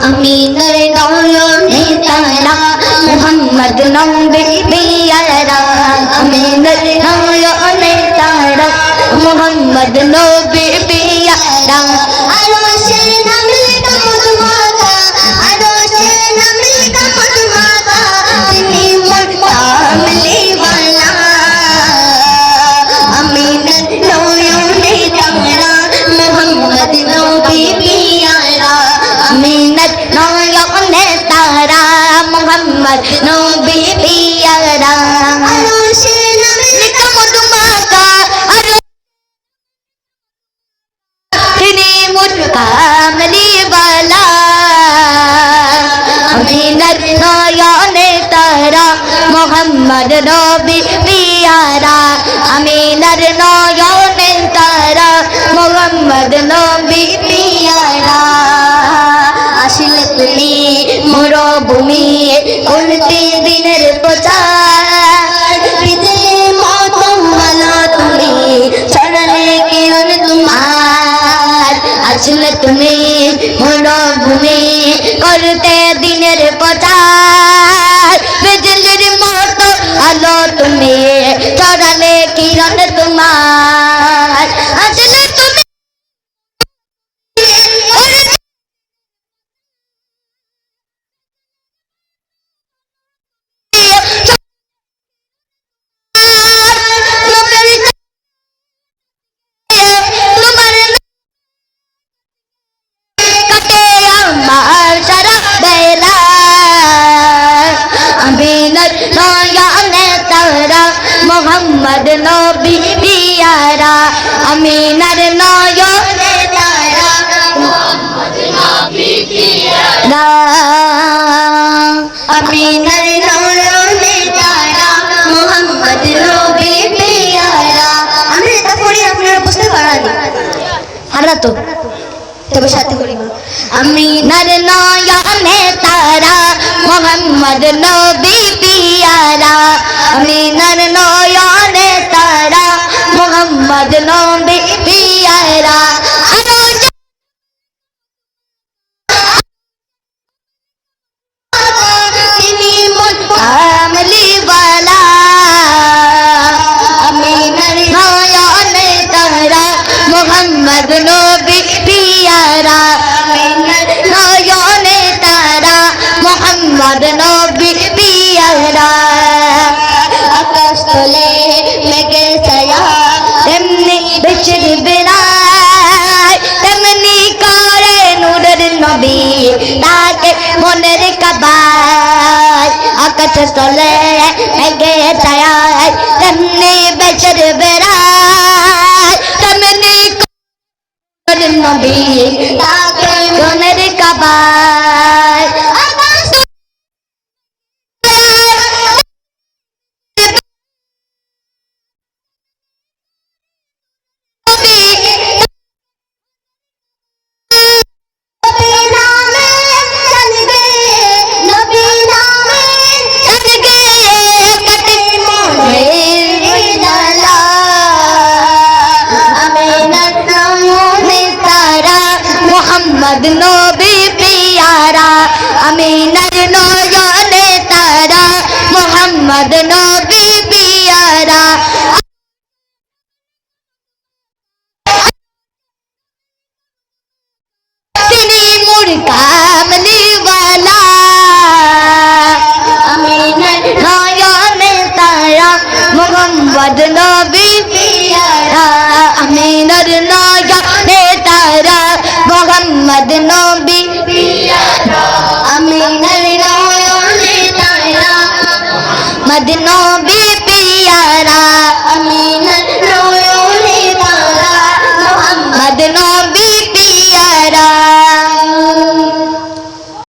আমিনার নয়নে তারা মোহাম্মদ নবী পিয়ারা আমিনার নয়নে তারা মোহাম্মদ নবী পিয়ারা আরশের মোহাম্মদ নবী পিয়ারা আরশের নামে কামত মাতা আরশ তিনি মোর কামলিওয়ালা আমিনার নয়নে তারা মোহাম্মদ নবী পিয়ারা আমিনার নয়নে তারা মোহাম্মদ নবী পিয়ারা আসলে তুমি মরুভূমি করতে দিনের প্রচার। পৃথিবীর মতো ভালো তুমি ছড়ালে কিরণ তোমার। আসলে তুমি মরুভূমি করতে দিনের প্রচার। বিজলির মতো আলো তুমি ছড়ালে কিরণ তোমার। নয়নে তারা মোহাম্মদ নবী পিয়ারা আমিনার নয়নে তারা মোহাম্মদ নবী পিয়ারা আমিনার নয়নে তারা মোহাম্মদ নবী পিয়ারা আমি এটা পড়ি আপনারা বুঝতে পারেন। হারা তো, তবে সাথে করি আমি নয়নে তারা, মোহাম্মদ নবী পিয়ারা আমি নর নয়নে তারা, মোহাম্মদ নবী পিয়ারা। তারা, মোহাম্মদ নবী পিয়ারা। নয়নে তারা, মোহাম্মদ নবী মনের কাবায় আকাশ তলে মেঘের ছায়া তেমনি বেশির বেড়ায়। তেমনি নবী মনের কাবায় মোহাম্মদ নবী পিয়ারা, আমিনার নয়নে তারা। মোহাম্মদ নবী পিয়ারা। তিনি মোর কামলিওয়ালা আমিনার নয়নে তারা, মোহাম্মদ নবী মোহাম্মদ নবী পিয়ারা আমিনার নয়নে তারা মদ নবী পিয়ারা আমিন